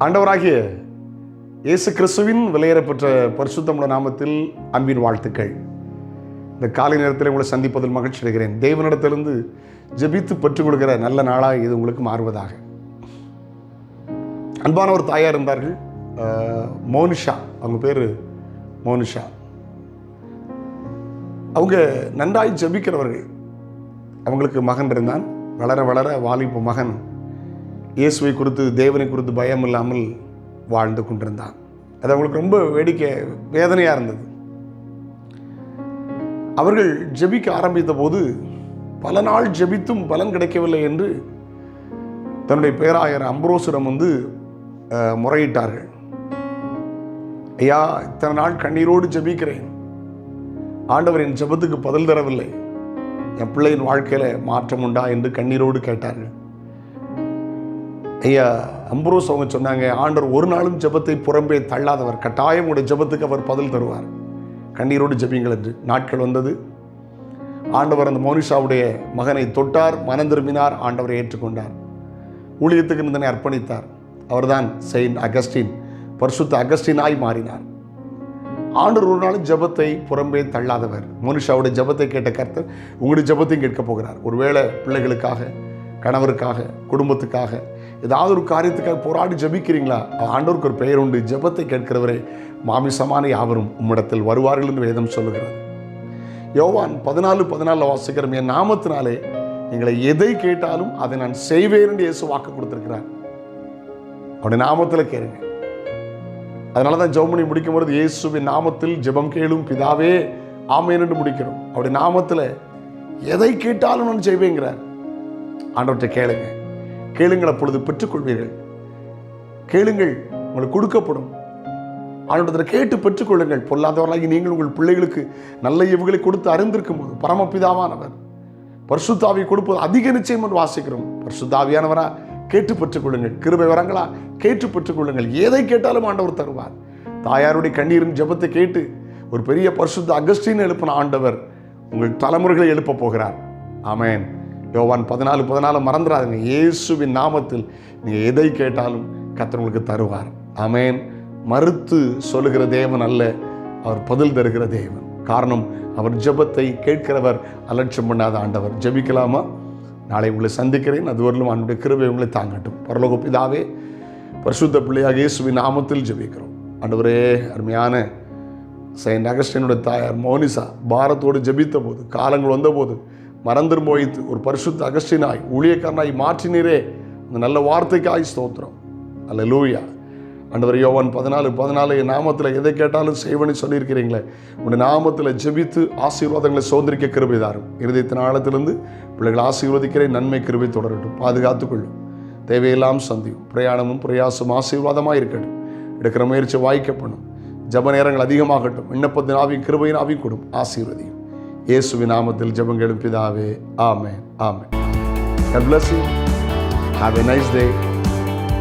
ஆண்டவராகிய இயேசு கிறிஸ்துவின் விலையேறப்பெற்ற பரிசுத்தமுள்ள நாமத்தில் அன்பின் வாழ்த்துக்கள். இந்த காலை நேரத்தில் உங்களை சந்திப்பதில் மகிழ்ச்சி அடைகிறேன். தேவனிடத்திலிருந்து ஜெபித்து பெற்றுக் கொடுக்கிற நல்ல நாளாக இது உங்களுக்கு மாறுவதாக. அன்பான ஒரு தாயார் இருந்தார்கள். மோனிஷா. அவங்க பேர் மோனிஷா. அவங்க நன்றாய் ஜெபிக்கிறவர்கள். அவங்களுக்கு மகன் இருந்தான் வளர வளர வாலிப்பு மகன். இயேசுவை குறித்து தேவனை குறித்து பயம் இல்லாமல் வாழ்ந்து கொண்டிருந்தான். அது அவங்களுக்கு ரொம்ப வேடிக்கை வேதனையாக இருந்தது. அவர்கள் ஜெபிக்க ஆரம்பித்த போது பல நாள் ஜெபித்தும் பலன் கிடைக்கவில்லை என்று தன்னுடைய பேராயர் அம்ப்ரோசுரம் வந்து முறையிட்டார்கள். ஐயா இத்தனை நாள் கண்ணீரோடு ஜெபிக்கிறேன். ஆண்டவர் என் ஜெபத்துக்கு பதில் தரவில்லை. என் பிள்ளையின் வாழ்க்கையில் மாற்றம் உண்டா என்று கண்ணீரோடு கேட்டார்கள். ஐயா அம்பரோஸ் அவங்க சொன்னாங்க ஆண்டவர் ஒரு நாளும் ஜெபத்தை புறம்பே தள்ளாதவர். கட்டாயம் உடைய ஜெபத்துக்கு அவர் பதில் தருவார். கண்ணீரோடு ஜபிங்கள் என்று நாட்கள் வந்தது. ஆண்டவர் அந்த மோனிஷாவுடைய மகனை தொட்டார் மனம் திரும்பினார் ஆண்டவரை ஏற்றுக்கொண்டார். ஊழியத்துக்கு நிந்தனை அர்ப்பணித்தார். அவர்தான் செயின்ட் அகஸ்டின் பரிசுத்த அகஸ்டினாய் மாறினார். ஆண்டவர் ஒரு நாளும் ஜெபத்தை புறம்பே தள்ளாதவர். மோனிஷாவுடைய ஜபத்தை கேட்ட கருத்து உங்களுடைய ஜெபத்தையும் கேட்க போகிறார். ஒருவேளை பிள்ளைகளுக்காக கணவருக்காக குடும்பத்துக்காக ஏதாவது ஒரு காரியத்துக்காக போராடி ஜெபிக்கிறீங்களா? ஆண்டோருக்கு ஒரு பெயர் உண்டு. ஜெபத்தை கேட்கிறவரே மாமிசமான யாவரும் உம்மிடத்தில் வருவார்கள் என்று வேதம் சொல்லுகிறது. யோவான் பதினாலு பதினாலில் வாசிக்கிறோம் என் நாமத்தினாலே எங்களை எதை கேட்டாலும் அதை நான் செய்வேன் என்று இயேசு வாக்கு கொடுத்திருக்கிறார். அவருடைய நாமத்தில் கேளுங்க. அதனால தான் ஜெபம் பண்ணி முடிக்கும் பொழுது இயேசுவின் நாமத்தில் ஜெபம் கேளும் பிதாவே ஆமேன் என்று முடிக்கிறோம். அவருடைய நாமத்தில் எதை கேட்டாலும் நான் செய்வேங்கிறார் ஆண்டவற்றை கேளுங்க. கேளுங்கள் அப்பொழுது பெற்றுக்கொள்வீர்கள். கேளுங்கள் உங்களுக்கு கொடுக்கப்படும். ஆண்டவரத்தில் கேட்டு பெற்றுக்கொள்ளுங்கள். பொல்லாதவர்களாகி நீங்கள் உங்கள் பிள்ளைகளுக்கு நல்ல இவுகளை கொடுத்து அறிந்திருக்கும் போது பரமபிதாவானவர் பரிசுத்தாவி கொடுப்பது அதிக நிச்சயம் என்று வாசிக்கிறோம். பரிசுத்தாவியானவரா கேட்டு பெற்றுக்கொள்ளுங்கள். கிருபை வரங்களா கேட்டு பெற்றுக்கொள்ளுங்கள். எதை கேட்டாலும் ஆண்டவர் தருவார். தாயாருடைய கண்ணீரின் ஜெபத்தை கேட்டு ஒரு பெரிய பரிசுத்த அகஸ்டின் எழுப்பின ஆண்டவர் உங்கள் தலைமுறைகளை எழுப்ப போகிறார். ஆமேன். யோவான் பதினாலு பதினாலு மறந்துடாதுங்க. இயேசுவின் நாமத்தில் நீங்கள் எதை கேட்டாலும் கர்த்தர் உங்களுக்கு தருவார். அமேன் மறுத்து சொல்லுகிற தேவன் அல்ல அவர் பதில் தருகிற தேவன். காரணம் அவர் ஜெபத்தை கேட்கிறவர் அலட்சியம் பண்ணாத ஆண்டவர். ஜெபிக்கலாமா? நாளை உங்களை சந்திக்கிறேன். அதுவரையிலும் அவனுடைய கிருபை உங்களை தாங்கட்டும். பரலோக பிதாவே பரிசுத்த பிள்ளையாக இயேசுவின் நாமத்தில் ஜெபிக்கிறோம். ஆண்டவரே அருமையான செயின்ட் அகஸ்டினுடைய தாயார் மோனிசா பாரத்தோடு ஜெபித்த போது காலங்கள் வந்தபோது மறந்துரும் போய் ஒரு பரிசுத்த அகஸ்டினாய் ஊழியக்காரனாய் மாற்றினீரே. அந்த நல்ல வார்த்தைக்காய் ஸ்தோத்திரம். அல்ல லூயா அண்டவர் யோவான் பதினாலு பதினாலு என் நாமத்தில் எதை கேட்டாலும் செய்வனி சொல்லியிருக்கிறீங்களே. உடைய நாமத்தில் ஜெபித்து ஆசீர்வாதங்களை சோதரிக்க கிருபை தாரும். இருதயத்தின் ஆழத்திலிருந்து பிள்ளைகளை ஆசீர்வதிக்கிறேன். நன்மை கிருபை தொடரட்டும். பாதுகாத்துக்கொள்ளும் தேவையெல்லாம் சந்தியும். பிரயாணமும் பிரயாசம் ஆசீர்வாதமாக இருக்கட்டும். எடுக்கிற முயற்சி வாய்க்கப்படும். ஜப நேரங்கள் அதிகமாகட்டும். விண்ணப்பத்தின் ஆவியும் கிருபையின் ஆவியும் கொடும். ஆசீர்வதியும். இயேசுவின் நாமத்தில் ஜெபங்களும் பிதாவே ஆமென் ஆமென் God bless you. Have a nice day.